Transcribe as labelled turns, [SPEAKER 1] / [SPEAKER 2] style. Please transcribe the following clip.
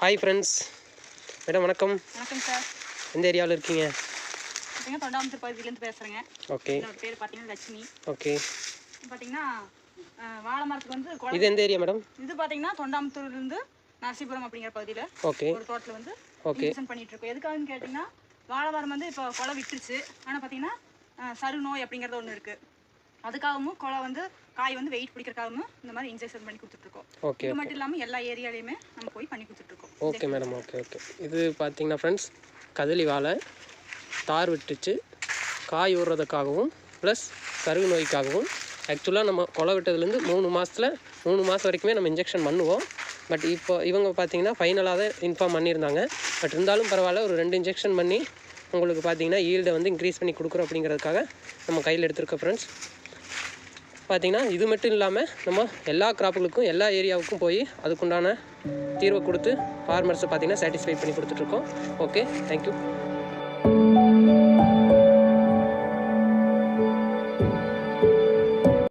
[SPEAKER 1] Hi friends madam வணக்கம்.
[SPEAKER 2] வணக்கம் sir
[SPEAKER 1] எந்த ஏரியாவில் இருக்கீங்க?
[SPEAKER 2] பார்த்தீங்கன்னா தொண்டாமத்தூர் பகுதியிலேருந்து பேசுகிறேங்க
[SPEAKER 1] ஓகே
[SPEAKER 2] என்னோட பேர் பார்த்தீங்கன்னா லட்சுமி.
[SPEAKER 1] ஓகே
[SPEAKER 2] பார்த்தீங்கன்னா வாழைமரத்துக்கு வந்து
[SPEAKER 1] இது எந்த ஏரியா மேடம்
[SPEAKER 2] இது பார்த்தீங்கன்னா தொண்டாமத்தூர்லேருந்து நரசிபுரம் அப்படிங்கிற பகுதியில்
[SPEAKER 1] ஓகே
[SPEAKER 2] ஒரு தோட்டத்தில் வந்து
[SPEAKER 1] ஓகே
[SPEAKER 2] பண்ணிட்டு இருக்கோம். எதுக்காகன்னு கேட்டிங்கன்னா வாழைமரம் வந்து இப்போ கொலை விட்டுருச்சு. ஆனால் பார்த்தீங்கன்னா சரு நோய் அப்படிங்கிறது ஒன்று இருக்குது அதுக்காகவும் குலை வந்து காய் வந்து வெயிட் பிடிக்கிறதுக்காகவும் இந்த மாதிரி இன்ஜெக்ஷன் பண்ணி கொடுத்துட்ருக்கோம்.
[SPEAKER 1] ஓகே
[SPEAKER 2] இது மட்டும் இல்லாமல் எல்லா ஏரியாலையுமே நம்ம போய் பண்ணி கொடுத்துட்ருக்கோம்.
[SPEAKER 1] ஓகே மேடம் ஓகே ஓகே இது பார்த்தீங்கன்னா ஃப்ரெண்ட்ஸ் கதலி வாழை தார் விட்டுச்சு காய் ஊறுறதுக்காகவும் ப்ளஸ் சருகு நோய்க்காகவும். ஆக்சுவலாக நம்ம கொலை விட்டதுலேருந்து மூணு மாதத்தில் மூணு மாதம் வரைக்குமே நம்ம இன்ஜெக்ஷன் பண்ணுவோம். பட் இப்போ இவங்க பார்த்தீங்கன்னா ஃபைனலாக தான் இன்ஃபார்ம் பண்ணியிருந்தாங்க. பட் இருந்தாலும் பரவாயில்ல ஒரு ரெண்டு இன்ஜெக்ஷன் பண்ணி உங்களுக்கு பார்த்தீங்கன்னா ஈல்டை வந்து இன்க்ரீஸ் பண்ணி கொடுக்குறோம் அப்படிங்கிறதுக்காக நம்ம கையில் எடுத்திருக்கோம் ஃப்ரெண்ட்ஸ் பார்த்தீங்கன்னா இது மட்டும் இல்லாமல் நம்ம எல்லா கிராப்புகளுக்கும் எல்லா ஏரியாவுக்கும் போய் அதுக்குண்டான தீர்வை கொடுத்து ஃபார்மர்ஸை பார்த்தீங்கன்னா சாட்டிஸ்ஃபை பண்ணி கொடுத்துட்ருக்கோம். Okay thank you